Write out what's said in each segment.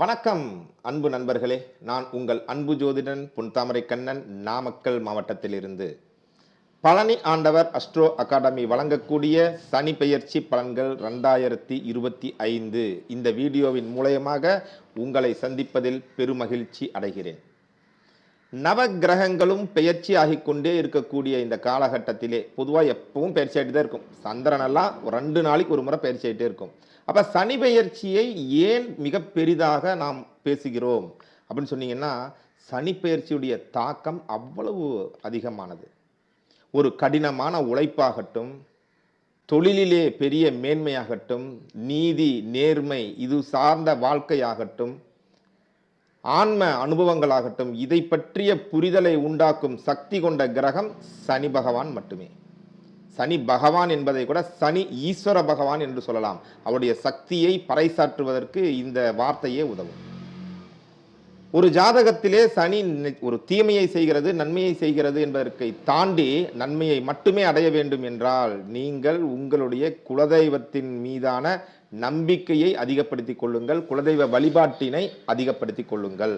வணக்கம் அன்பு நண்பர்களே. நான் உங்கள் அன்பு ஜோதிடன் புன்தாமரை கண்ணன் நாமக்கல் மாவட்டத்திலிருந்து. பழனி ஆண்டவர் அஸ்ட்ரோ அகாடமி வழங்கக்கூடிய சனி பெயர்ச்சி பலன்கள் ரெண்டாயிரத்தி இருபத்தி ஐந்து. இந்த வீடியோவின் மூலயமாக உங்களை சந்திப்பதில் பெருமகிழ்ச்சி அடைகிறேன். நவ கிரகங்களும் பெயர்ச்சி ஆகிக்கொண்டே இருக்கக்கூடிய இந்த காலகட்டத்திலே பொதுவாக எப்பவும் பயிற்சி ஆகிட்டு தான் இருக்கும் சந்திரனெல்லாம் ஒரு ரெண்டு நாளைக்கு ஒரு முறை பயிற்சி ஆகிட்டே இருக்கும். அப்போ சனி பெயர்ச்சியை ஏன் மிக பெரிதாக நாம் பேசுகிறோம்? அப்படின்னு சொன்னீங்கன்னா சனி பெயர்ச்சியுடைய தாக்கம் அவ்வளவு அதிகமானது. ஒரு கடினமான உழைப்பாகட்டும் தொழிலிலே பெரிய மேன்மையாகட்டும் நீதி நேர்மை இது சார்ந்த வாழ்க்கையாகட்டும் ஆன்ம அனுபவங்களாகட்டும் இதை பற்றிய புரிதலை உண்டாக்கும் சக்தி கொண்ட கிரகம் சனி பகவான் மட்டுமே. சனி பகவான் என்பதை கூட சனி ஈஸ்வர பகவான் என்று சொல்லலாம். அவருடைய சக்தியை பறைசாற்றுவதற்கு இந்த வார்த்தையே உதவும். ஒரு ஜாதகத்திலே சனி ஒரு தீமையை செய்கிறது நன்மையை செய்கிறது என்பதற்கை தாண்டி நன்மையை மட்டுமே அடைய வேண்டும் என்றால் நீங்கள் உங்களுடைய குலதெய்வத்தின் மீதான நம்பிக்கையை அதிகப்படுத்திக் கொள்ளுங்கள். குலதெய்வ வழிபாட்டினை அதிகப்படுத்திக் கொள்ளுங்கள்.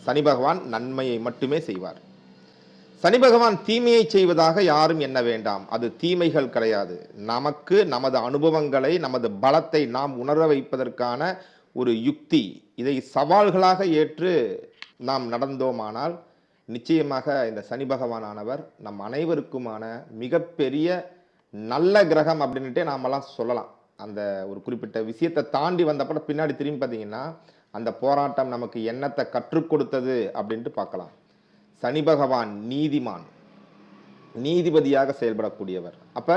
சனி பகவான் நன்மையை மட்டுமே செய்வார். சனி பகவான் தீமையை செய்வதாக யாரும் எண்ண வேண்டாம். அது தீமைகள் கிடையாது. நமக்கு நமது அனுபவங்களை நமது பலத்தை நாம் உணர வைப்பதற்கான ஒரு யுக்தி. இதை சவால்களாக ஏற்று நாம் நடந்தோமானால் நிச்சயமாக இந்த சனி பகவானானவர் நம் அனைவருக்குமான மிகப்பெரிய நல்ல கிரகம் அப்படின்ட்டே நாமெல்லாம் சொல்லலாம். அந்த ஒரு குறிப்பிட்ட விஷயத்தை தாண்டி வந்தப்பட பின்னாடி திரும்பி பார்த்தீங்கன்னா அந்த போராட்டம் நமக்கு என்னத்தை கற்றுக் கொடுத்தது அப்படின்ட்டு பார்க்கலாம். சனி பகவான் நீதிமான். நீதிபதியாக செயல்படக்கூடியவர். அப்போ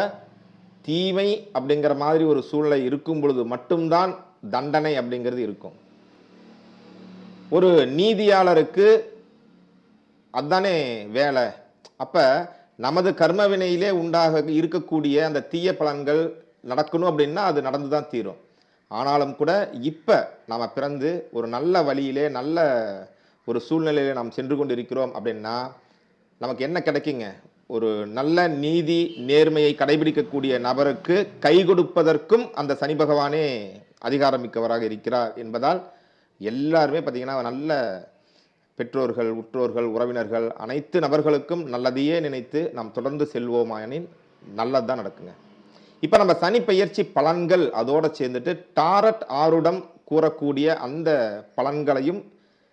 தீமை அப்படிங்கிற மாதிரி ஒரு சூழ்நிலை இருக்கும் பொழுது மட்டும்தான் தண்டனை அப்படிங்கிறது இருக்கும். ஒரு நீதியாளருக்கு அதானே வேலை. அப்போ நமது கர்மவினையிலே உண்டாக இருக்கக்கூடிய அந்த தீய பலன்கள் நடக்கணும் அப்படின்னா அது நடந்து தான் தீரும். ஆனாலும் கூட இப்போ நாம் பிறந்து ஒரு நல்ல வழியிலே நல்ல ஒரு சூழ்நிலையில நாம் சென்று கொண்டு இருக்கிறோம் அப்படின்னா நமக்கு என்ன கிடைக்குங்க? ஒரு நல்ல நீதி நேர்மையை கடைபிடிக்கக்கூடிய நபருக்கு கை கொடுப்பதற்கும் அந்த சனி பகவானே அதிகாரமிக்கவராக இருக்கிறார் என்பதால் எல்லாருமே பார்த்தீங்கன்னா நல்ல பெற்றோர்கள் உற்றோர்கள் உறவினர்கள் அனைத்து நபர்களுக்கும் நல்லதையே நினைத்து நாம் தொடர்ந்து செல்வோமாயனின் நல்லது தான் நடக்குங்க. இப்போ நம்ம சனி பயிற்சி பலன்கள் அதோடு சேர்ந்துட்டு டாரட் ஆருடம் கூறக்கூடிய அந்த பலன்களையும்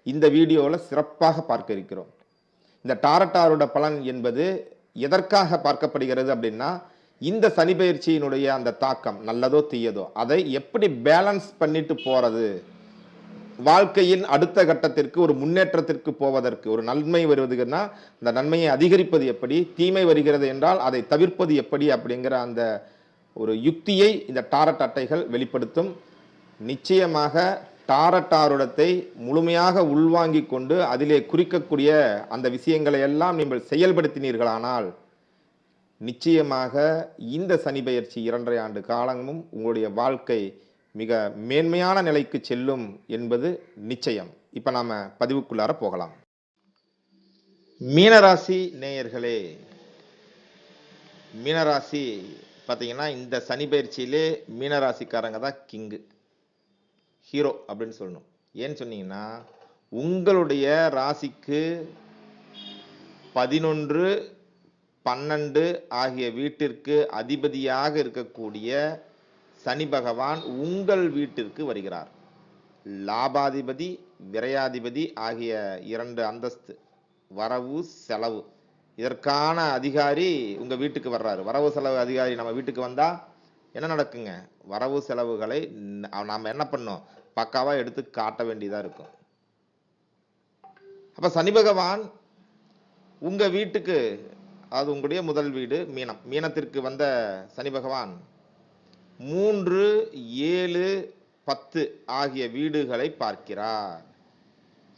இந்த வீடியோவில் சிறப்பாக பார்க்க இருக்கிறோம். இந்த டாரட்டாரோட பலன் என்பது எதற்காக பார்க்கப்படுகிறது அப்படின்னா இந்த சனி பயிற்சியினுடைய அந்த தாக்கம் நல்லதோ தீயதோ அதை எப்படி பேலன்ஸ் பண்ணிட்டு போகிறது வாழ்க்கையின் அடுத்த கட்டத்திற்கு ஒரு முன்னேற்றத்திற்கு போவதற்கு ஒரு நன்மை வருவதுன்னா அந்த நன்மையை அதிகரிப்பது எப்படி தீமை வருகிறது என்றால் அதை தவிர்ப்பது எப்படி அப்படிங்கிற அந்த ஒரு யுக்தியை இந்த டாரட் அட்டைகள் வெளிப்படுத்தும். நிச்சயமாக டாரட்டாருடத்தை முழுமையாக உள்வாங்கி கொண்டு அதிலே குறிக்கக்கூடிய அந்த விஷயங்களை எல்லாம் நீங்கள் செயல்படுத்தினீர்களானால் நிச்சயமாக இந்த சனி பயிற்சி இரண்டரை ஆண்டு காலமும் உங்களுடைய வாழ்க்கை மிக மேன்மையான நிலைக்கு செல்லும் என்பது நிச்சயம். இப்போ நாம் பதிவுக்குள்ளார போகலாம். மீனராசி நேயர்களே மீனராசி பார்த்தீங்கன்னா இந்த சனி பயிற்சியிலே மீனராசிக்காரங்க தான் கிங்கு. ஹீரோ அப்படின்னு சொல்லணும். ஏன்னு சொன்னீங்கன்னா உங்களுடைய ராசிக்கு பதினொன்று பன்னெண்டு ஆகிய வீட்டிற்கு அதிபதியாக இருக்கக்கூடிய சனி பகவான் உங்கள் வீட்டிற்கு வருகிறார். லாபாதிபதி விரையாதிபதி ஆகிய இரண்டு அந்தஸ்து வரவு செலவு. இதற்கான அதிகாரி உங்கள் வீட்டுக்கு வர்றாரு. வரவு செலவு அதிகாரி நம்ம வீட்டுக்கு வந்தால் என்ன நடக்குங்க? வரவு செலவுகளை நாம் நாம என்ன பண்ணோம்? பக்காவாக எடுத்து காட்ட வேண்டியதா இருக்கும். அப்ப சனி பகவான் உங்க வீட்டுக்கு அது உங்களுடைய முதல் வீடு மீனம். மீனத்திற்கு வந்த சனி பகவான் மூன்று ஏழு பத்து ஆகிய வீடுகளை பார்க்கிறார்.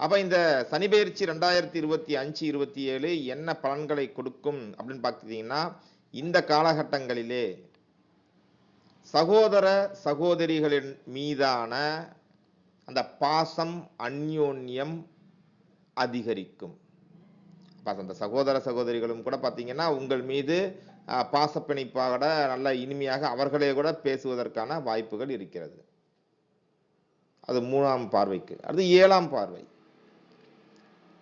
அப்ப இந்த சனி பயிற்சி ரெண்டாயிரத்தி இருபத்தி அஞ்சு இருபத்தி ஏழு என்ன பலன்களை கொடுக்கும் அப்படின்னு பார்த்தீங்கன்னா இந்த காலகட்டங்களிலே சகோதர சகோதரிகளின் மீதான அந்த பாசம் அந்யோன்யம் அதிகரிக்கும். அந்த சகோதர சகோதரிகளும் கூட பார்த்தீங்கன்னா உங்கள் மீது பாசப்பிணைப்பாக நல்ல இனிமையாக அவர்களே கூட பேசுவதற்கான வாய்ப்புகள் இருக்கிறது. அது மூணாம் பார்வைக்கு. அடுத்து ஏழாம் பார்வை.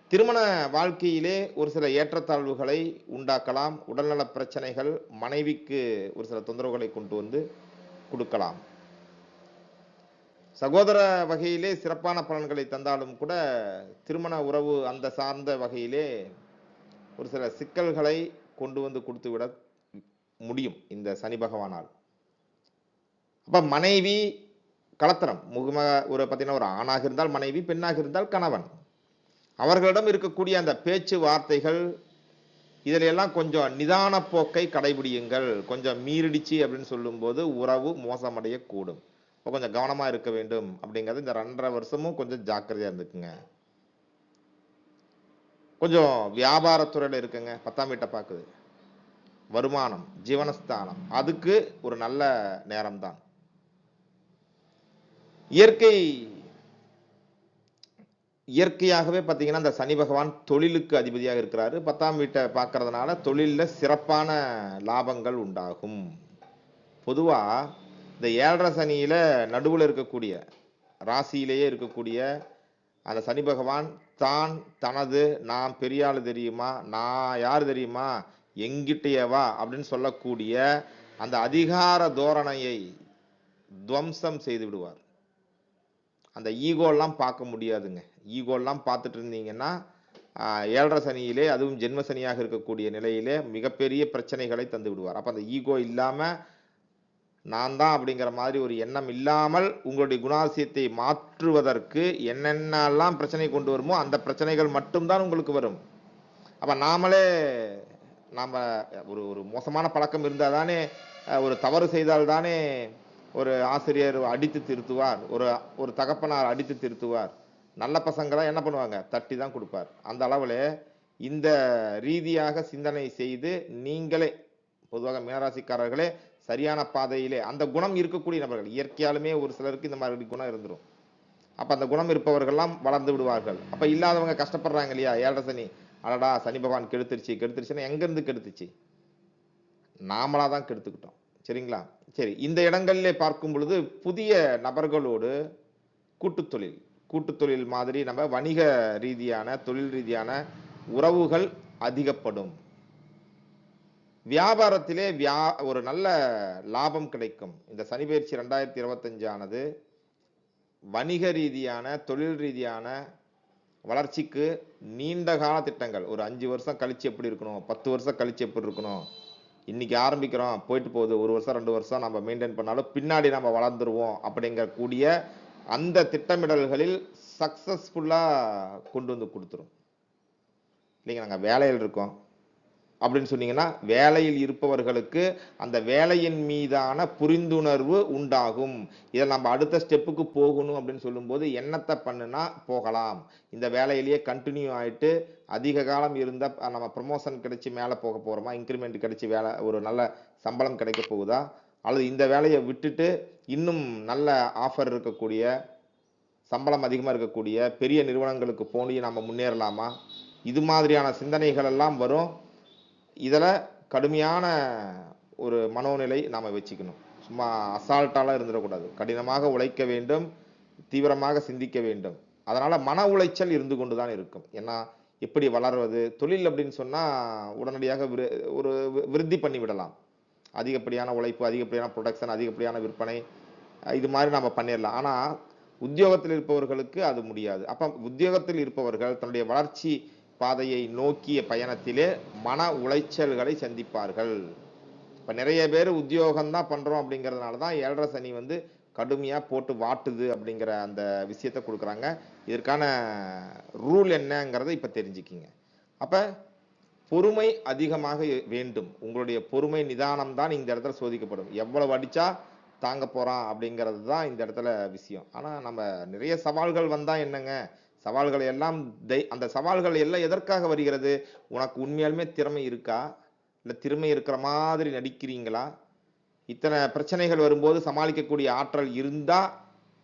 திருமண வாழ்க்கையிலே ஒரு சில ஏற்றத்தாழ்வுகளை உண்டாக்கலாம். உடல்நல பிரச்சனைகள் மனைவிக்கு ஒரு சில தொந்தரவுகளை கொண்டு வந்து கொடுக்கலாம். சகோதர வகையிலே சிறப்பான பலன்களை தந்தாலும் கூட திருமண உறவு அந்த சார்ந்த வகையிலே ஒரு சில சிக்கல்களை கொண்டு வந்து கொடுத்து விட முடியும் இந்த சனி பகவானால். அப்ப மனைவி கலத்தரம் முகம ஒரு பார்த்தீங்கன்னா ஒரு ஆணாக இருந்தால் மனைவி பெண்ணாக இருந்தால் கணவன். அவர்களிடம் இருக்கக்கூடிய அந்த பேச்சு வார்த்தைகள் இதில் எல்லாம் கொஞ்சம் நிதான போக்கை கடைபிடியுங்கள். கொஞ்சம் மீறிடுச்சு அப்படின்னு சொல்லும்போது உறவு மோசமடையக்கூடும். இப்போ கொஞ்சம் கவனமாக இருக்க வேண்டும் அப்படிங்கிறது இந்த ரெண்டரை வருஷமும் கொஞ்சம் ஜாக்கிரதையாக இருந்துக்குங்க. கொஞ்சம் வியாபாரத்துறையில் இருக்குங்க. பத்தாம் வீட்டை பார்க்குது. வருமானம் ஜீவனஸ்தானம். அதுக்கு ஒரு நல்ல நேரம்தான். இயற்கை இயற்கையாகவே பார்த்தீங்கன்னா அந்த சனி பகவான் தொழிலுக்கு அதிபதியாக இருக்கிறாரு. பத்தாம் வீட்டை பார்க்கறதுனால தொழிலில் சிறப்பான லாபங்கள் உண்டாகும். பொதுவாக இந்த ஏழரை சனியில் நடுவில் இருக்கக்கூடிய ராசியிலேயே இருக்கக்கூடிய அந்த சனி பகவான் தான் தனது நான் பெரியாள் தெரியுமா நான் யார் தெரியுமா எங்கிட்டயே வா அப்படின்னு சொல்லக்கூடிய அந்த அதிகார தோரணையை துவம்சம் செய்து விடுவார். அந்த ஈகோலாம் பார்க்க முடியாதுங்க. ஈகோலாம் பார்த்துட்டு இருந்தீங்கன்னா ஏழரை சனியிலே அதுவும் ஜென்ம சனியாக இருக்கக்கூடிய நிலையிலே மிகப்பெரிய பிரச்சனைகளை தந்து விடுவார். அப்போ அந்த ஈகோ இல்லாமல் நான் தான் அப்படிங்கிற மாதிரி ஒரு எண்ணம் இல்லாமல் உங்களுடைய குணாசியத்தை மாற்றுவதற்கு என்னென்னலாம் பிரச்சனை கொண்டு வருமோ அந்த பிரச்சனைகள் மட்டும்தான் உங்களுக்கு வரும். அப்போ நாமளே நாம் ஒரு ஒரு மோசமான பழக்கம் இருந்தால் தானே ஒரு தவறு செய்தால் தானே ஒரு ஆசிரியர் அடித்து திருத்துவார் ஒரு ஒரு தகப்பனார் அடித்து திருத்துவார். நல்ல பசங்களாம் என்ன பண்ணுவாங்க? தட்டி தான் கொடுப்பார். அந்த அளவில் இந்த ரீதியாக சிந்தனை செய்து நீங்களே பொதுவாக மீனராசிக்காரர்களே சரியான பாதையிலே அந்த குணம் இருக்கக்கூடிய நபர்கள் இயற்கையாலுமே ஒரு சிலருக்கு இந்த மாதிரி குணம் இருந்துரும். அப்போ அந்த குணம் இருப்பவர்கள்லாம் வளர்ந்து விடுவார்கள். அப்போ இல்லாதவங்க கஷ்டப்படுறாங்க இல்லையா? ஏழரை சனி அடடா சனி பகவான் கெடுத்துருச்சு கெடுத்துருச்சுன்னா எங்கேருந்து கெடுத்துச்சு? நாமளாக தான் கெடுத்துக்கிட்டோம். சரிங்களா? சரி இந்த இடங்களிலே பார்க்கும் பொழுது புதிய நபர்களோடு கூட்டுத்தொழில் கூட்டுத்தொழில் மாதிரி நம்ம வணிக ரீதியான தொழில் ரீதியான உறவுகள் அதிகப்படும். வியாபாரத்திலே வியா ஒரு நல்ல லாபம் கிடைக்கும். இந்த சனி பயிற்சி ரெண்டாயிரத்தி இருபத்தஞ்சானது வணிக ரீதியான தொழில் ரீதியான வளர்ச்சிக்கு நீண்ட கால திட்டங்கள். ஒரு அஞ்சு வருஷம் கழிச்சு எப்படி இருக்கணும்? பத்து வருஷம் கழிச்சு எப்படி இருக்கணும்? இன்னைக்கு ஆரம்பிக்கிறோம். போயிட்டு போகுது. ஒரு வருஷம் ரெண்டு வருஷம் நம்ம மெயின்டைன் பண்ணாலும் பின்னாடி நம்ம வளர்ந்துருவோம் அப்படிங்கக்கூடிய அந்த திட்டமிடல்களில் சக்ஸஸ்ஃபுல்லாக கொண்டு வந்து கொடுத்துரும். இல்லைங்க நாங்கள் வேலையில் இருக்கோம். அப்படின்னு சொன்னீங்கன்னா வேலையில் இருப்பவர்களுக்கு அந்த வேலையின் மீதான புரிந்துணர்வு உண்டாகும். இதை நம்ம அடுத்த ஸ்டெப்புக்கு போகணும் அப்படின்னு சொல்லும்போது என்னத்தை பண்ணுனா போகலாம். இந்த வேலையிலேயே கண்டினியூ ஆகிட்டு அதிக காலம் இருந்தால் நம்ம ப்ரமோஷன் கிடைச்சி மேலே போக போகிறோமா இன்க்ரிமெண்ட் கிடைச்சி வேலை ஒரு நல்ல சம்பளம் கிடைக்க போகுதா? அல்லது இந்த வேலையை விட்டுட்டு இன்னும் நல்ல ஆஃபர் இருக்கக்கூடிய சம்பளம் அதிகமாக இருக்கக்கூடிய பெரிய நிறுவனங்களுக்கு போனி நம்ம முன்னேறலாமா? இது மாதிரியான சிந்தனைகள் எல்லாம் வரும். இதில் கடுமையான ஒரு மனோநிலை நாம் வச்சுக்கணும். சும்மா அசால்ட்டாலாம் இருந்துடக்கூடாது. கடினமாக உழைக்க வேண்டும் தீவிரமாக சிந்திக்க வேண்டும். அதனால் மன உளைச்சல் இருந்து கொண்டு தான் இருக்கும். ஏன்னா எப்படி வளர்வது? தொழில் அப்படின்னு சொன்னால் உடனடியாக விரு ஒரு விருத்தி பண்ணி விடலாம். அதிகப்படியான உழைப்பு அதிகப்படியான ப்ரொடக்ஷன் அதிகப்படியான விற்பனை இது மாதிரி நம்ம பண்ணிடலாம். ஆனால் உத்தியோகத்தில் இருப்பவர்களுக்கு அது முடியாது. அப்போ உத்தியோகத்தில் இருப்பவர்கள் தன்னுடைய வளர்ச்சி பாதையை நோக்கிய பயணத்திலே மன உளைச்சல்களை சந்திப்பார்கள். இப்போ நிறைய பேர் உத்தியோகம்தான் பண்ணுறோம் அப்படிங்கிறதுனால தான் ஏழரை சனி வந்து கடுமையாக போட்டு வாட்டுது அப்படிங்கிற அந்த விஷயத்தை கொடுக்குறாங்க. இதற்கான ரூல் என்னங்கிறத இப்போ தெரிஞ்சுக்கிங்க. அப்போ பொறுமை அதிகமாக வேண்டும். உங்களுடைய பொறுமை நிதானம் தான் இந்த இடத்துல சோதிக்கப்படும். எவ்வளவு அடித்தா தாங்க போகிறான் அப்படிங்கிறது தான் இந்த இடத்துல விஷயம். ஆனால் நம்ம நிறைய சவால்கள் வந்தால் என்னங்க? சவால்கள் எல்லாம் தை- அந்த சவால்கள் எல்லாம் எதற்காக வருகிறது? உனக்கு உண்மையாலுமே திறமை இருக்கா? இல்லை திறமை இருக்கிற மாதிரி நடிக்கிறீங்களா? இத்தனை பிரச்சனைகள் வரும்போது சமாளிக்கக்கூடிய ஆற்றல் இருந்தால்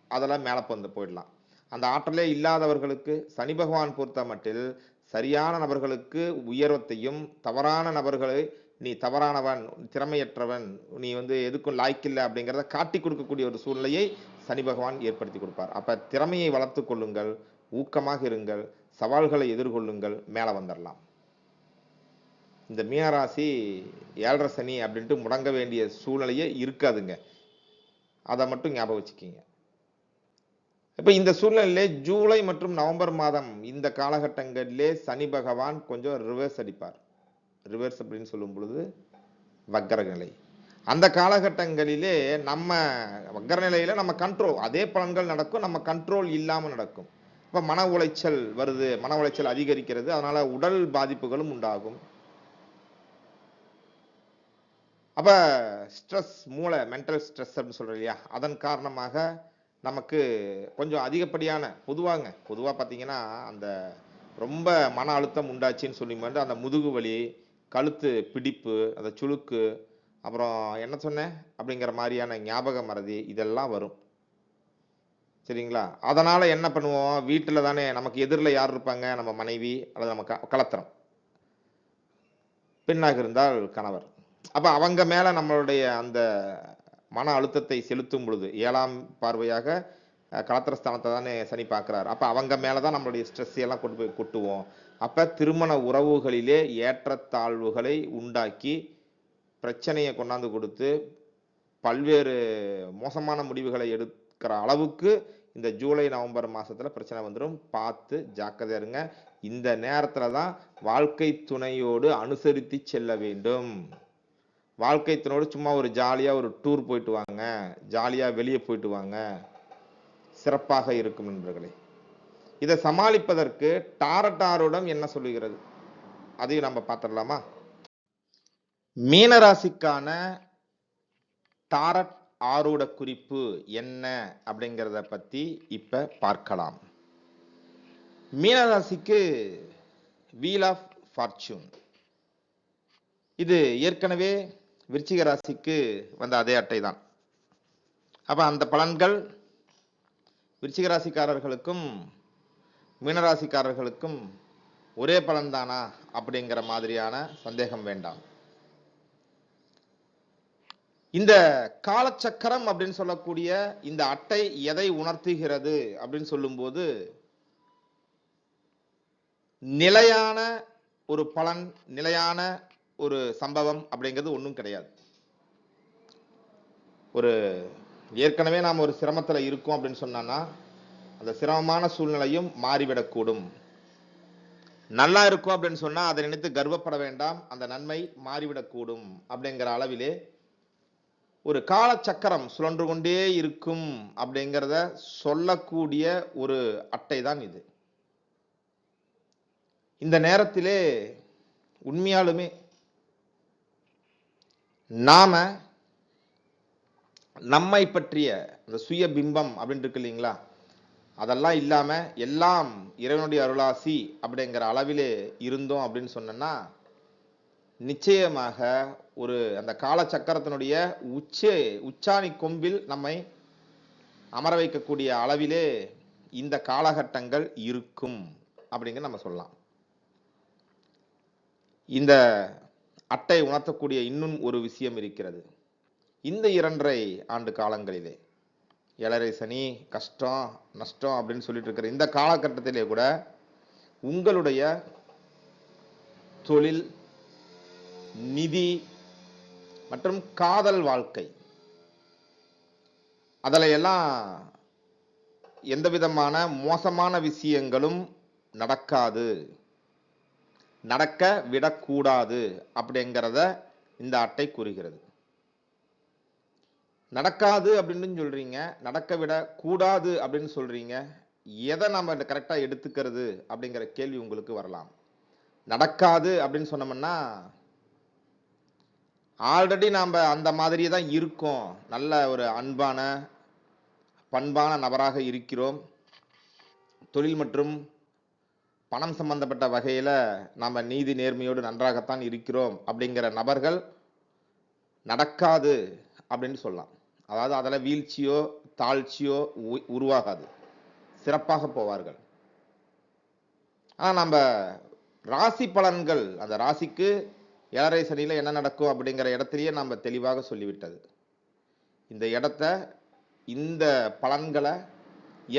அதெல்லாம் மேலே வந்து போயிடலாம். அந்த ஆற்றலே இல்லாதவர்களுக்கு சனி பகவான் பொறுத்த மட்டில் சரியான நபர்களுக்கு உயர்வத்தையும் தவறான நபர்களை நீ தவறானவன் திறமையற்றவன் நீ வந்து எதுக்கும் லாய்க்கில்லை அப்படிங்கிறத காட்டி கொடுக்கக்கூடிய ஒரு சூழ்நிலையை சனி பகவான் ஏற்படுத்தி கொடுப்பார். அப்போ திறமையை வளர்த்து கொள்ளுங்கள். ஊக்கமாக இருங்கள் சவால்களை எதிர்கொள்ளுங்கள் மேலே வந்துடலாம் இந்த மீனராசி ஏழரை சனி அப்படின்ட்டு முடங்க வேண்டிய சூழ்நிலையே இருக்காதுங்க. அதை மட்டும் ஞாபகம் வச்சுக்கிங்க. இப்போ இந்த சூழ்நிலையிலே ஜூலை மற்றும் நவம்பர் மாதம் இந்த காலகட்டங்களிலே சனி பகவான் கொஞ்சம் ரிவர்ஸ் அடிப்பார். ரிவர்ஸ் அப்படின்னு சொல்லும் பொழுது வக்கரநிலை. அந்த காலகட்டங்களிலே நம்ம வக்கரநிலையில் நம்ம கண்ட்ரோல் அதே பலன்கள் நடக்கும் நம்ம கண்ட்ரோல் இல்லாமல் நடக்கும். இப்போ மன உளைச்சல் வருது மன உளைச்சல் அதிகரிக்கிறது அதனால உடல் பாதிப்புகளும் உண்டாகும். அப்ப ஸ்ட்ரெஸ் மூளை மென்டல் ஸ்ட்ரெஸ் அப்படின்னு சொல்றோம் இல்லையா? அதன் காரணமாக நமக்கு கொஞ்சம் அதிகப்படியான பொதுவாங்க பொதுவாக பார்த்தீங்கன்னா அந்த ரொம்ப மன அழுத்தம் உண்டாச்சுன்னு சொல்லி வந்து அந்த முதுகு வலி கழுத்து பிடிப்பு அந்த சுளுக்கு அப்புறம் என்ன சொன்னேன்? அப்படிங்கிற மாதிரியான ஞாபக மறதி இதெல்லாம் வரும். சரிங்களா? அதனால என்ன பண்ணுவோம்? வீட்டில் தானே நமக்கு எதிரில் யார் இருப்பாங்க? நம்ம மனைவி அல்லது நம்ம க கலத்திரம். பெண்ணாக இருந்தால் கணவர். அப்போ அவங்க மேல நம்மளுடைய அந்த மன அழுத்தத்தை செலுத்தும் பொழுது ஏழாம் பார்வையாக கலத்திரஸ்தானத்தை தானே சனி பார்க்குறாரு. அப்போ அவங்க மேலதான் நம்மளுடைய ஸ்ட்ரெஸ் எல்லாம் கொண்டு போய் கொட்டுவோம். அப்போ திருமண உறவுகளிலே ஏற்றத்தாழ்வுகளை உண்டாக்கி பிரச்சனையை கொண்டாந்து கொடுத்து பல்வேறு மோசமான முடிவுகளை எடுத்து இருக்கிற அளவுக்கு இந்த ஜூலை நவம்பர் மாதத்தில் பிரச்சனை வந்துடும் பார்த்து ஜாக்கிரதையா இருங்க. இந்த நேரத்தில் தான் வாழ்க்கை துணையோடு அனுசரித்து செல்ல வேண்டும். வாழ்க்கை துணையோடு சும்மா ஒரு ஜாலியாக ஒரு டூர் போயிட்டு வாங்க. ஜாலியாக வெளியே போயிட்டு வாங்க. சிறப்பாக இருக்கும் நண்பர்களே. இதை சமாளிப்பதற்கு டாரட்டாருடன் என்ன சொல்லுகிறது? அதையும் நம்ம பார்த்துடலாமா? மீனராசிக்கான டாரட் ஆரூட குறிப்பு என்ன அப்படிங்கிறத பத்தி இப்ப பார்க்கலாம். மீனராசிக்கு வீல் ஆஃப் ஃபார்ச்சூன் இது ஏற்கனவே விருச்சிக ராசிக்கு வந்த அதே அட்டை தான் அப்ப அந்த பலன்கள் விருச்சிக ராசிக்காரர்களுக்கும் மீனராசிக்காரர்களுக்கும் ஒரே பலன்தானா அப்படிங்கிற மாதிரியான சந்தேகம் வேண்டாம். இந்த காலச்சக்கரம் அப்படின்னு சொல்லக்கூடிய இந்த அட்டை எதை உணர்த்துகிறது அப்படின்னு சொல்லும்போது நிலையான ஒரு பலன் நிலையான ஒரு சம்பவம் அப்படிங்கிறது ஒன்றும் கிடையாது. ஒரு ஏற்கனவே நாம் ஒரு சிரமத்துல இருக்கோம் அப்படின்னு சொன்னோன்னா அந்த சிரமமான சூழ்நிலையும் மாறிவிடக்கூடும். நல்லா இருக்கும் அப்படின்னு சொன்னா அதை நினைத்து கர்வப்பட வேண்டாம். அந்த நன்மை மாறிவிடக்கூடும் அப்படிங்கிற அளவிலே ஒரு காலச்சக்கரம் சுழன்று கொண்டே இருக்கும் அப்படிங்கிறத சொல்லக்கூடிய ஒரு அட்டை தான் இது. இந்த நேரத்திலே உண்மையாலுமே நாம நம்மை பற்றிய அந்த சுய பிம்பம் அப்படின்னு இருக்கு இல்லைங்களா? அதெல்லாம் இல்லாம எல்லாம் இறைவனுடைய அருளாசி அப்படிங்கிற அளவிலே இருந்தோம் அப்படின்னு சொன்னோன்னா நிச்சயமாக ஒரு அந்த காலச்சக்கரத்தினுடைய உச்ச உச்சாணி கொம்பில் நம்மை அமர வைக்கக்கூடிய அளவிலே இந்த காலகட்டங்கள் இருக்கும் அப்படிங்கிற நம்ம சொல்லலாம். இந்த அட்டை உணர்த்தக்கூடிய இன்னும் ஒரு விஷயம் இருக்கிறது. இந்த இரண்டரை ஆண்டு காலங்களிலே ஏழரை சனி கஷ்டம் நஷ்டம் அப்படின்னு சொல்லிட்டு இருக்கிற இந்த காலகட்டத்திலே கூட உங்களுடைய தொழில் நிதி மற்றும் காதல் வாழ்க்கை. அதில் எல்லாம் எந்த விதமான மோசமான விஷயங்களும் நடக்காது. நடக்க விடக்கூடாது அப்படிங்கிறத இந்த அட்டை கூறுகிறது. நடக்காது அப்படின்னு சொல்றீங்க நடக்க விட கூடாது அப்படின்னு சொல்றீங்க எதை நம்ம கரெக்டாக எடுத்துக்கிறது அப்படிங்கிற கேள்வி உங்களுக்கு வரலாம். நடக்காது அப்படின்னு சொன்னோம்னா ஆல்ரெடி நாம் அந்த மாதிரியே தான் இருக்கோம். நல்ல ஒரு அன்பான பண்பான நபராக இருக்கிறோம். தொழில் மற்றும் பணம் சம்பந்தப்பட்ட வகையில் நாம் நீதி நேர்மையோடு நன்றாகத்தான் இருக்கிறோம் அப்படிங்கிற நபர்கள் நடக்காது அப்படின்னு சொல்லலாம். அதாவது அதில் வீழ்ச்சியோ தாழ்ச்சியோ உ- உருவாகாது. சிறப்பாக போவார்கள். ஆனால் நம்ம ராசி பலன்கள் அந்த ராசிக்கு ஏழரை சனியில் என்ன நடக்கும் அப்படிங்கிற இடத்துலையே நம்ம தெளிவாக சொல்லிவிட்டது. இந்த இடத்த இந்த பலன்களை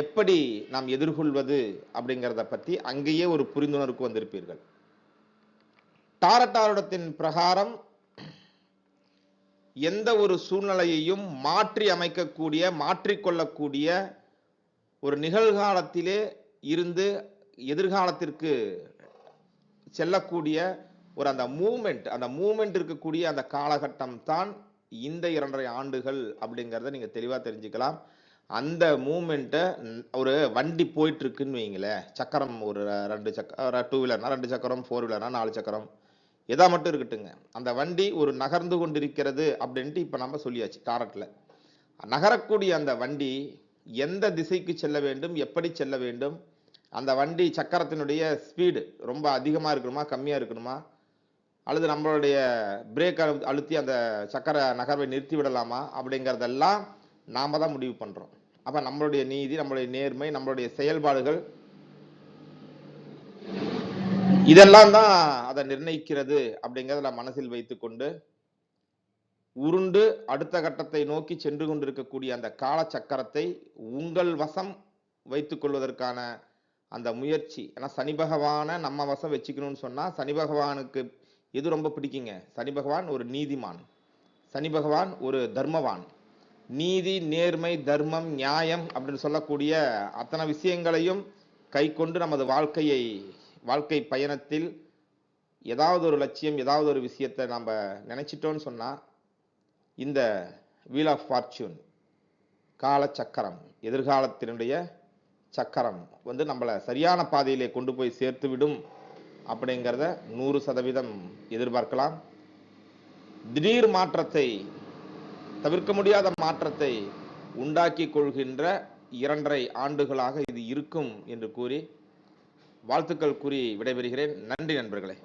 எப்படி நாம் எதிர்கொள்வது அப்படிங்கிறத பற்றி அங்கேயே ஒரு புரிந்துணர்வுக்கு வந்திருப்பீர்கள். டாரட்டாரிடத்தின் பிரகாரம் எந்த ஒரு சூழ்நிலையையும் மாற்றி அமைக்கக்கூடிய மாற்றிக்கொள்ளக்கூடிய ஒரு நிகழ்காலத்திலே இருந்து எதிர்காலத்திற்கு செல்லக்கூடிய ஒரு அந்த மூமெண்ட் அந்த மூமெண்ட் இருக்கக்கூடிய அந்த காலகட்டம் தான் இந்த இரண்டரை ஆண்டுகள் அப்படிங்கிறத நீங்க தெளிவா தெரிஞ்சுக்கலாம். அந்த மூமெண்ட்டை ஒரு வண்டி போயிட்டு இருக்குன்னு வைங்களேன். சக்கரம் ஒரு ரெண்டு சக்கர டூ வீலர்னா ரெண்டு சக்கரம் ஃபோர் வீலர்னா நாலு சக்கரம். எதா மட்டும் இருக்கட்டுங்க. அந்த வண்டி ஒரு நகர்ந்து கொண்டிருக்கிறது அப்படின்ட்டு இப்போ நம்ம சொல்லியாச்சு டாரட்டில் நகரக்கூடிய அந்த வண்டி எந்த திசைக்கு செல்ல வேண்டும் எப்படி செல்ல வேண்டும் அந்த வண்டி சக்கரத்தினுடைய ஸ்பீடு ரொம்ப அதிகமாக இருக்கணுமா கம்மியாக இருக்கணுமா அல்லது நம்மளுடைய பிரேக் அழு அழுத்தி அந்த சக்கர நகர்வை நிறுத்தி விடலாமா? அப்படிங்கிறதெல்லாம் நாம் தான் முடிவு பண்ணுறோம் அப்போ நம்மளுடைய நீதி நம்மளுடைய நேர்மை நம்மளுடைய செயல்பாடுகள் இதெல்லாம் தான் அதை நிர்ணயிக்கிறது அப்படிங்கிறத நான் மனசில் வைத்துக்கொண்டு உருண்டு அடுத்த கட்டத்தை நோக்கி சென்று கொண்டிருக்கக்கூடிய அந்த கால சக்கரத்தை உங்கள் வசம் வைத்துக்கொள்வதற்கான அந்த முயற்சி. ஏன்னா சனி பகவானை நம்ம வசம் வச்சுக்கணும்னு சொன்னால் சனி பகவானுக்கு எது ரொம்ப பிடிக்குங்க? சனி பகவான் ஒரு நீதிமான். சனி பகவான் ஒரு தர்மவான். நீதி நேர்மை தர்மம் நியாயம் அப்படின்னு சொல்லக்கூடிய அத்தனை விஷயங்களையும் கை கொண்டு நமது வாழ்க்கையை வாழ்க்கை பயணத்தில் ஏதாவது ஒரு லட்சியம் ஏதாவது ஒரு விஷயத்தை நம்ம நினைச்சிட்டோம்னு சொன்னா இந்த வீல் ஆஃப் ஃபார்ச்சூன் கால சக்கரம் எதிர்காலத்தினுடைய சக்கரம் வந்து நம்மளை சரியான பாதையிலே கொண்டு போய் சேர்த்து விடும் அப்படிங்கிறத நூறு சதவீதம் எதிர்பார்க்கலாம். திடீர் மாற்றத்தை தவிர்க்க முடியாத மாற்றத்தை உண்டாக்கி கொள்கின்ற இரண்டரை ஆண்டுகளாக இது இருக்கும் என்று கூறி வாழ்த்துக்கள் கூறி விடைபெறுகிறேன். நன்றி நண்பர்களே.